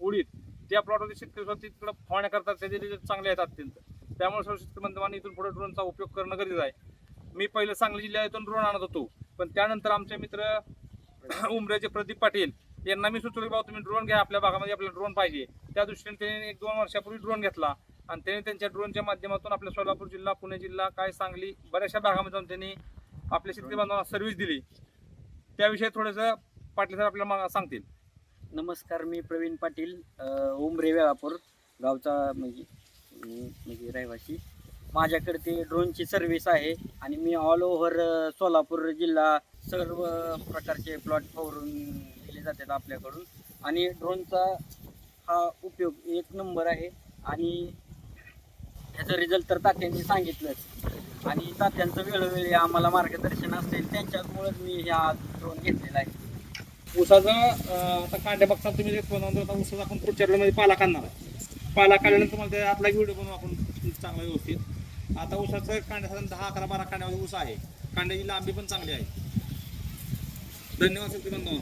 उडीत त्या प्लॉटमध्ये शेतकरी स्वतः फवारण्या करतात त्याचे रिझल्ट चांगले आहेत अत्यंत त्यामुळे सर्व शेतकरी बांधवांनी इथून पुढे ड्रोनचा उपयोग करणं गरजेचं आहे. मी पहिलं सांगली जिल्ह्यातून ड्रोन आणत होतो. पण त्यानंतर आमचे मित्र उमऱ्याचे प्रदीप पाटील यांना मी सुचवलं की बाबा तुम्ही ड्रोन घ्या आपल्या भागामध्ये आपल्याला ड्रोन पाहिजे. त्या दृष्टीने त्यांनी एक दोन वर्षापूर्वी ड्रोन घेतला. आणि त्यांनी त्यांच्या ड्रोनच्या माध्यमातून आपल्या सोलापूर जिल्हा पुणे जिल्हा काय सांगली बऱ्याचशा भागामध्ये जाऊन त्यांनी आपल्या शेतकरी बांधवांना सर्व्हिस दिली. त्याविषयी थोडंसं पाटील सर आपल्याला मा- सांगतील. नमस्कार मी प्रवीण पाटील अ, उमरे वेळापूर गावचा म्हणजे म्हणजे रहिवासी. माझ्याकडे ते ड्रोनची सर्व्हिस आहे आणि मी ऑल ओव्हर सोलापूर जिल्हा सर्व प्रकारचे प्लॉट फवरून दिले जातात आपल्याकडून. आणि ड्रोनचा हा उपयोग एक नंबर आहे आणि ह्याचं रिझल्ट तर तात्यांनी सांगितलंच. आणि तात्यांचं वेळोवेळी आम्हाला मार्गदर्शन असेल त्यांच्यामुळेच मी ह्या ड्रोन घेतलेला आहे. ऊसाचं आता कांड्या बघता तुम्ही आता ऊसाचा आपण पुढच्या मध्ये पाला काढणार आहे. पाला काढल्यानंतर तुम्हाला त्या आतला व्हिडिओ बनवू आपण चांगला व्यवस्थित. आता ऊसाचं कांड्या साधारण दहा अकरा बारा कांड्यामध्ये ऊस आहे. कांड्याची लांबी पण चांगली आहे. धन्यवाद सर बांधवांनो